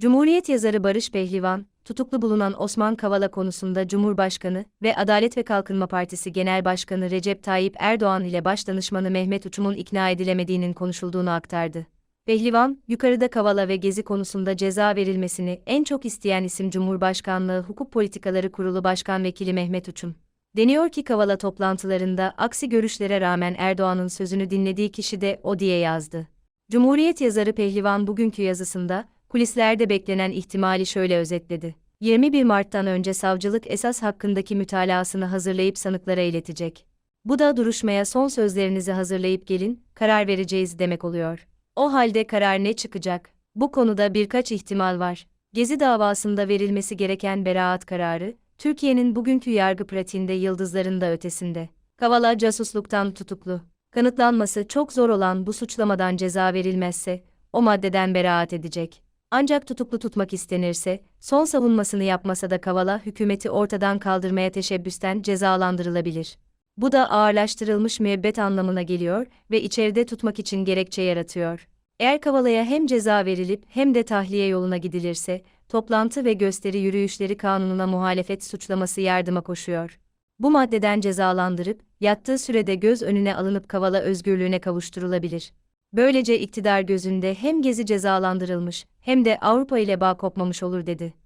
Cumhuriyet yazarı Barış Pehlivan, tutuklu bulunan Osman Kavala konusunda Cumhurbaşkanı ve Adalet ve Kalkınma Partisi Genel Başkanı Recep Tayyip Erdoğan ile başdanışmanı Mehmet Uçum'un ikna edilemediğinin konuşulduğunu aktardı. Pehlivan, yukarıda Kavala ve Gezi konusunda ceza verilmesini en çok isteyen isim Cumhurbaşkanlığı Hukuk Politikaları Kurulu Başkan Vekili Mehmet Uçum. Deniyor ki Kavala toplantılarında aksi görüşlere rağmen Erdoğan'ın sözünü dinlediği kişi de o diye yazdı. Cumhuriyet yazarı Pehlivan bugünkü yazısında, kulislerde beklenen ihtimali şöyle özetledi. 21 Mart'tan önce savcılık esas hakkındaki mütalasını hazırlayıp sanıklara iletecek. Bu da duruşmaya son sözlerinizi hazırlayıp gelin, karar vereceğiz demek oluyor. O halde karar ne çıkacak? Bu konuda birkaç ihtimal var. Gezi davasında verilmesi gereken beraat kararı, Türkiye'nin bugünkü yargı pratiğinde yıldızların da ötesinde. Kavala casusluktan tutuklu. Kanıtlanması çok zor olan bu suçlamadan ceza verilmezse, o maddeden beraat edecek. Ancak tutuklu tutmak istenirse, son savunmasını yapmasa da Kavala hükümeti ortadan kaldırmaya teşebbüsten cezalandırılabilir. Bu da ağırlaştırılmış müebbet anlamına geliyor ve içeride tutmak için gerekçe yaratıyor. Eğer Kavala'ya hem ceza verilip hem de tahliye yoluna gidilirse, toplantı ve gösteri yürüyüşleri kanununa muhalefet suçlaması yardıma koşuyor. Bu maddeden cezalandırıp, yattığı sürede göz önüne alınıp Kavala özgürlüğüne kavuşturulabilir. Böylece iktidar gözünde hem Gezi cezalandırılmış hem de Avrupa ile bağ kopmamış olur dedi.